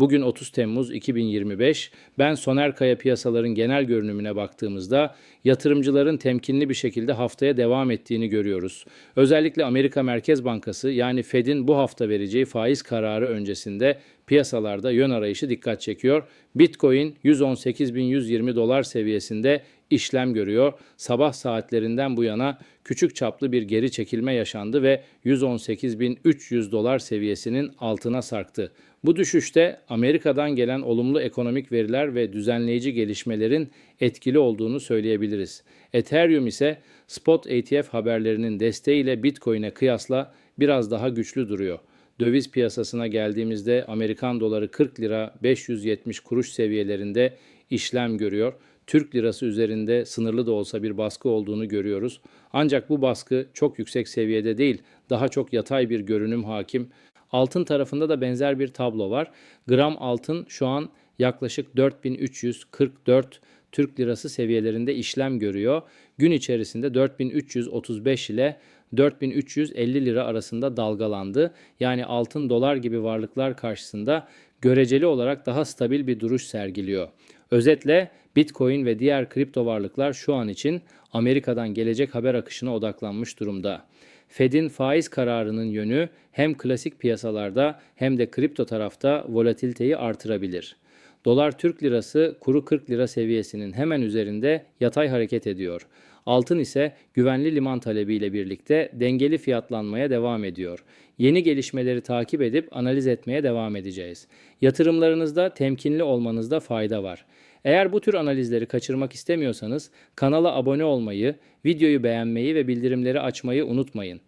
Bugün 30 Temmuz 2025. Ben Soner Kaya piyasaların genel görünümüne baktığımızda yatırımcıların temkinli bir şekilde haftaya devam ettiğini görüyoruz. Özellikle Amerika Merkez Bankası yani Fed'in bu hafta vereceği faiz kararı öncesinde piyasalarda yön arayışı dikkat çekiyor. Bitcoin 118.120 dolar seviyesinde işlem görüyor. Sabah saatlerinden bu yana küçük çaplı bir geri çekilme yaşandı ve 118.300 dolar seviyesinin altına sarktı. Bu düşüşte Amerika'dan gelen olumlu ekonomik veriler ve düzenleyici gelişmelerin etkili olduğunu söyleyebiliriz. Ethereum ise spot ETF haberlerinin desteğiyle Bitcoin'e kıyasla biraz daha güçlü duruyor. Döviz piyasasına geldiğimizde Amerikan doları 40 lira 570 kuruş seviyelerinde işlem görüyor. Türk lirası üzerinde sınırlı da olsa bir baskı olduğunu görüyoruz. Ancak bu baskı çok yüksek seviyede değil, daha çok yatay bir görünüm hakim. Altın tarafında da benzer bir tablo var. Gram altın şu an yaklaşık 4344 Türk lirası seviyelerinde işlem görüyor. Gün içerisinde 4335 ile 4350 lira arasında dalgalandı. Yani altın dolar gibi varlıklar karşısında göreceli olarak daha stabil bir duruş sergiliyor. Özetle Bitcoin ve diğer kripto varlıklar şu an için Amerika'dan gelecek haber akışına odaklanmış durumda. Fed'in faiz kararının yönü hem klasik piyasalarda hem de kripto tarafta volatiliteyi artırabilir. Dolar Türk lirası kuru 40 lira seviyesinin hemen üzerinde yatay hareket ediyor. Altın ise güvenli liman talebiyle birlikte dengeli fiyatlanmaya devam ediyor. Yeni gelişmeleri takip edip analiz etmeye devam edeceğiz. Yatırımlarınızda temkinli olmanızda fayda var. Eğer bu tür analizleri kaçırmak istemiyorsanız kanala abone olmayı, videoyu beğenmeyi ve bildirimleri açmayı unutmayın.